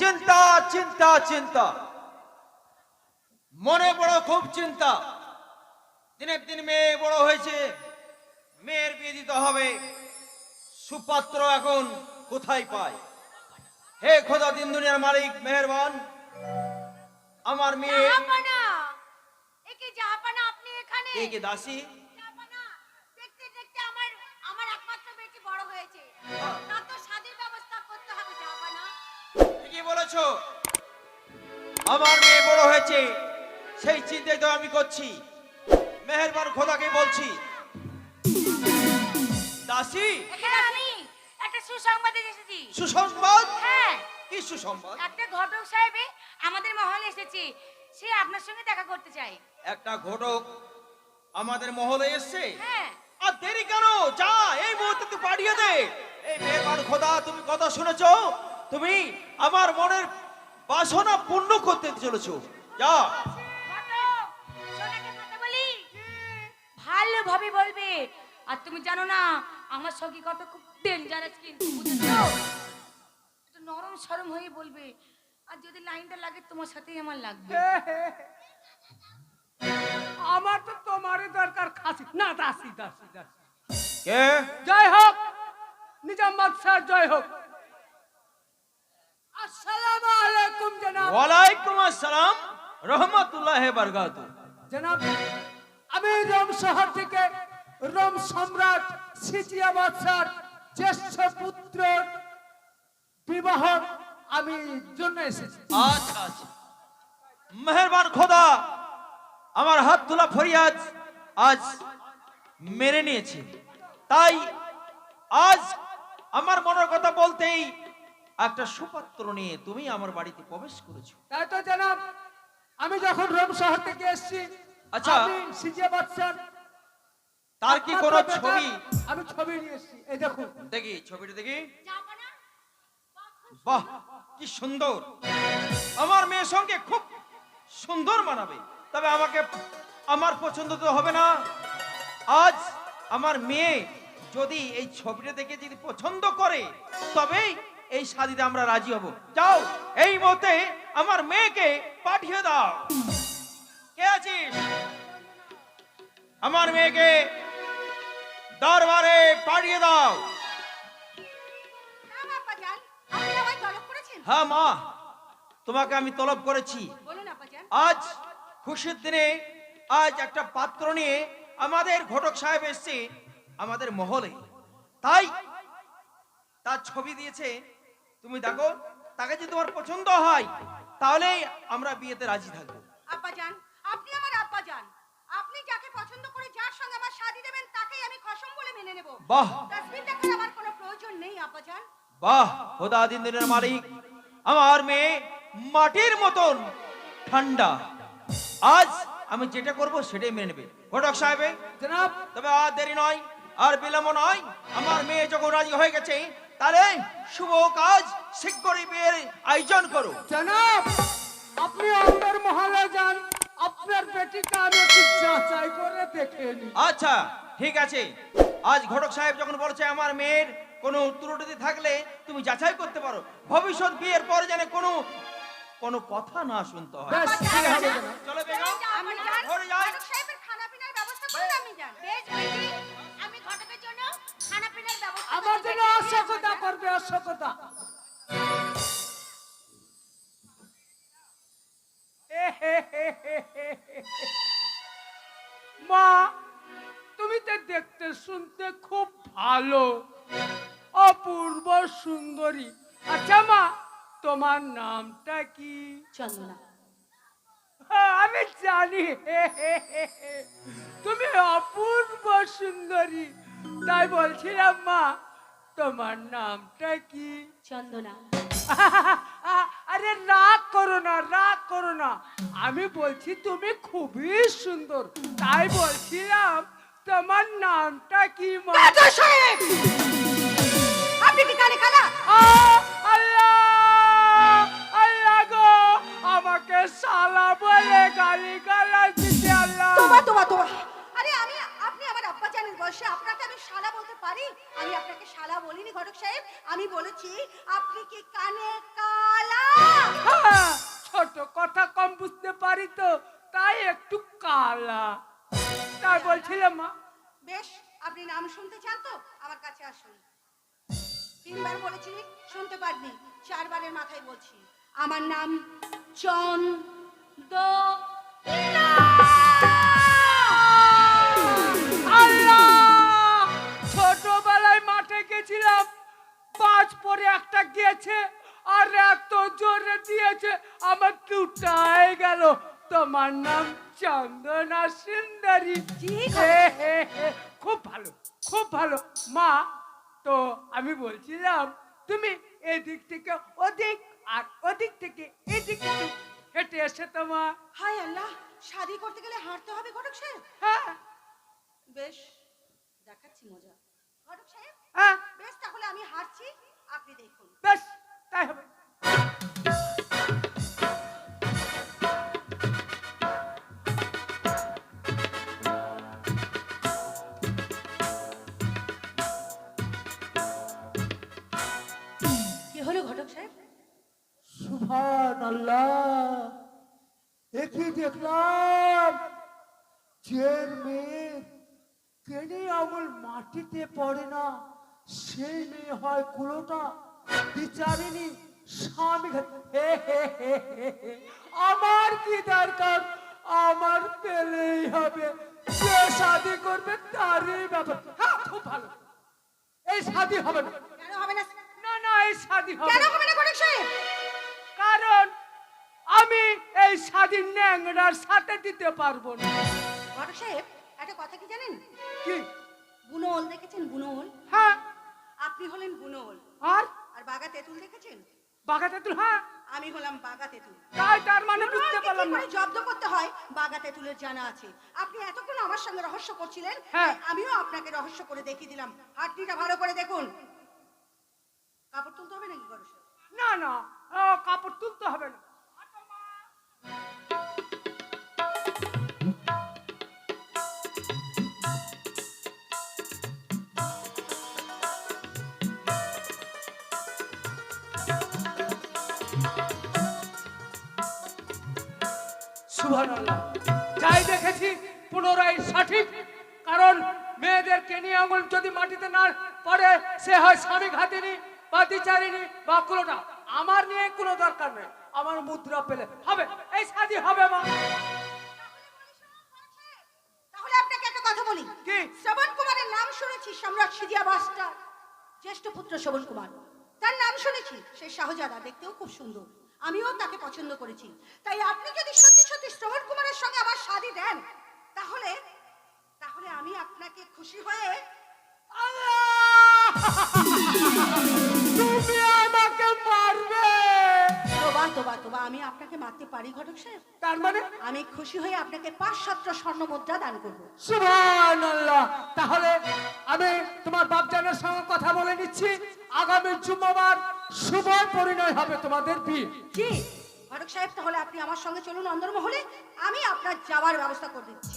চিন্তা চিন্তা চিন্তা। মনে বড় খুব চিন্তা। দিনের দিন মেয়ে বড় হয়েছে। মেয়ের বিয়ে দিতে হবে। সুপাত্র এখন কোথায় পায়? হে খোদা দিন দুনিয়ার মালিক মেহেরবান। আমার মেয়ে একে দাসী? দেখতে দেখতে আমার আমার একমাত্র বেটি বড় হয়েছে। বলেছ? আমার মেয়ে বড় হয়েছে সেই চিন্তাই তো আমি করছি। মেহেরবান খোদাকে বলছি। দাসী? আমি একটা সুসংবাদ এসেছি। সুসংবাদ? হ্যাঁ। কি সুসংবাদ? একটা ঘটক সাহেবে আমাদের মহলে এসেছে। সে আপনার সঙ্গে দেখা করতে চায়। একটা ঘটক আমাদের মহলে এসছে? হ্যাঁ। আর দেরি কেন? যা এই মুহূর্তে তুই পাঠিয়ে দে। এই মেহেরবান খোদা তুমি কথা শুনেছো? তুমি আমার মনের বাসনা পূর্ণ করতে চলেছো। যা। ভালোভাবে বলবে। আর তুমি জানো না আমার সঙ্গে কত খুব ডেঞ্জারাস কিন্তু একটু নরম সরম হয়ে বলবে। আর যদি লাইনটা লাগে তোমার সাথেই আমার লাগবে। আমার তো তোমারই দরকার খাসি। না দাসি দাসি দাসি। কে? জয় হোক নিজাম স্যার জয় হোক আসসালামু আলাইকুম জনাব। ওয়ালাইকুম আসসালাম রহমতুল্লাহ বরকাতু। জনাব আমি রোম শহর থেকে রোম সম্রাট সিজিয়াবাদ স্যার জ্যেষ্ঠ পুত্র বিবাহ আমি জন্য এসেছি। আচ্ছা আচ্ছা। মেহেরবান খোদা আমার হাত তোলা ফরিয়াদ আজ মেনে নিয়েছে। তাই আজ আমার মনের কথা বলতেই একটা সুপাত্র নিয়ে তুমি আমার বাড়িতে প্রবেশ করেছ। তাই তো জনাব আমি যখন রোম শহর থেকে এসেছি আচ্ছা। আমি সিজিয়াবাদ তার কি কোনো ছবি? আমি ছবি নিয়ে এসেছি এই দেখুন। দেখি ছবিটা দেখি। বাহ কি সুন্দর। আমার মেয়ের সঙ্গে খুব সুন্দর মানাবে। তবে আমাকে আমার পছন্দ তো হবে না। আজ আমার মেয়ে যদি এই ছবিটা দেখে যদি পছন্দ করে তবেই এই শাদিতে আমরা রাজি হব। যাও এই মতে আমার মেয়েকে পাঠিয়ে দাও। কে আছিস? আমার মেয়েকে দরবারে পাঠিয়ে দাও। হ্যাঁ মা তোমাকে আমি তলব করেছি। আজ খুশির দিনে আজ একটা পাত্র নিয়ে আমাদের ঘটক সাহেব এসছে আমাদের মহলে। তাই ছবি দিয়েছে তুমি দেখো তাকে যদি তোমার পছন্দ হয় তাহলে আমরা বিয়েতে রাজি থাকব। আব্বাজান আপনি আমার আব্বাজান। আপনি যাকে পছন্দ করে যার সঙ্গে আমার শাদি দেবেন তাকেই আমি কসম বলে মেনে নেব। বাহ! তাসবির দেখার আমার কোনো প্রয়োজন নেই আব্বাজান। বাহ! খোদা দিন দিনের মালিক আমার মেয়ে মাটির মতন ঠান্ডা। আজ আমি যেটা করব সেটাই মেনে নেবে। ঘটক সাহেবে জনাব! তবে আর দেরি নয় আর বিলম্ব নয় আমার মেয়ে যখন রাজি হয়ে গেছে তাহলে শুভ কাজ শীঘ্রই বিয়ের আয়োজন করো। জনাব আপনি অন্দর মহলে যান। আপনার বেটিকে আমি একটু যাচাই করে দেখে নিই। আচ্ছা ঠিক আছে। আজ ঘটক সাহেব যখন বলছে আমার মেয়ের কোনো ত্রুটি থাকলে তুমি যাচাই করতে পারো ভবিষ্যৎ বিয়ের পরে যেন কোনো কোনো কথা না শুনতে হয়। ঠিক আছে? চলো বেগম আমি ঘরে যাই। ঘটক সাহেবের খানা পিনার ব্যবস্থা করুন আমি যান বেশ আমি ঘটকের জন্য আমার জন্য পারি। করবে অসভ্যতা মা তুমি তো দেখতে শুনতে খুব ভালো। অপূর্ব সুন্দরী। আচ্ছা মা তোমার নামটা কি? চন্দনা। হ্যাঁ, আমি জানি। তুমি অপূর্ব সুন্দরী। তাই বলছিলাম মা তোমার নামটা কি? চন্দনা। আরে রাগ করো না রাগ করো না। আমি বলছি তুমি খুবই সুন্দর। তাই বলছিলাম তোমার নামটা কি মা? আপনি কি কানে কালা আল্লাহ আল্লাহ গো আমাকে সালা বলে গালি গালা আমি আপনাকে শালা বলিনি ঘটক সাহেব। আমি বলেছি আপনি কি কানে কালা? ছোট কথা কম বুঝতে পারি তো তাই একটু কালা। তাই বলছিলাম মা। বেশ আপনি নাম শুনতে চান তো? আমার কাছে আসুন। তিনবার বলেছি শুনতে পারবি চারবারের মাথায় বলছি। আমার নাম চন্দ তোমার নাম চন্দনা সুন্দরী খুব ভালো খুব ভালো। মা তো আমি বলছিলাম তুমি এদিক থেকে ওদিক আর ওদিক থেকে এদিক হেঁটে এসে তোমার হায় আল্লাহ শাদি করতে গেলে হাঁটতে হবে ঘটক সাহেব? হ্যাঁ। বেশ দেখাচ্ছি মজা। ঘটক সাহেব হ্যাঁ। বেশ তাহলে আমি হাঁটছি আপনি দেখুন। বেশ তাই হবে। ঘটক সাহেব? সুভান আল্লাহ একই দেখলাম। যে মেয়ে কেনে আঙুল মাটিতে পড়ে না সেই মেয়ে হয় কুলোটা। বিচারিনি স্বামী হে হে হে হে হে। আমার কি দরকার? আমার পেলেই হবে। যে শাদি করবে তারই ব্যাপার। হ্যাঁ খুব ভালো। এই শাদি হবে না। কেন হবে না? এই শাদি কেন হবে না সাহেব কারণ আমি এই শাদি ন্যাংরার সাথে দিতে পারব না। ঘটক সাহেব একটা কথা কি জানেন? কি? বুনোল দেখেছেন বুনোল হ্যাঁ। আপনি হলেন বুনোল আর? আর বাগা তেঁতুল দেখেছেন? বাগাতে তুই হ্যাঁ। আমি হলাম বাগা তেঁতুল। তাই তার মানে বুঝতে পারলাম না। জব্দ করতে হয়? বাগা তেঁতুলের জানা আছে। আপনি এতক্ষণ আমার সঙ্গে রহস্য করছিলেন। হ্যাঁ। আমিও আপনাকে রহস্য করে দেখিয়ে দিলাম। হাতটিটা ভালো করে দেখুন। কাপড় তুলতে হবে নাকি সাহেব না না কাপড় তুলতে হবে না। যাই দেখেছি, পুনরায় সঠিক, কারণ মেয়েদের কেনি আঙুল যদি মাটিতে না পড়ে, সে হয় স্বামী ঘাতিনি বা দ্বিচারিণী বা কুলোটা আমার নিয়ে কোনো দরকার নেই। আমার মুদ্রা পেলে হবে। এই শাদি হবে মা তাহলে আপনাকে একটা কথা বলি। কি? শ্রবণ কুমারের নাম শুনেছি সম্রাট সিজিয়া বাস্টার। জ্যেষ্ঠ পুত্র শ্রবণ কুমার। তার নাম শুনেছি সেই শাহজাদা দেখতেও খুব সুন্দর। আমিও তাকে পছন্দ করেছি। তাই আপনি যদি সত্যি সত্যি শ্রবণ কুমারের সঙ্গে আমার শাদি দেন তাহলে তাহলে আমি আপনাকে খুশি হয়ে আল্লাহ! তুমি আমাকে মারবে। তোবা তোবা তোবা আমি আপনাকে মারতে পারি ঘটক সাহেব? তার মানে? আমি খুশি হয়ে আপনাকে পাঁচ সাতটা স্বর্ণ মুদ্রা দান করব। সুবহানাল্লাহ। তাহলে আমি তোমার বাপজানের সঙ্গে কথা বলে নিচ্ছি। আগামী জুম্মাবার শুভ পরিণয় হবে তোমাদের বিয়ে জি। ঘটক সাহেব তাহলে আপনি আমার সঙ্গে চলুন অন্দরমহলে। আমি আপনার যাওয়ার ব্যবস্থা করে দিচ্ছি।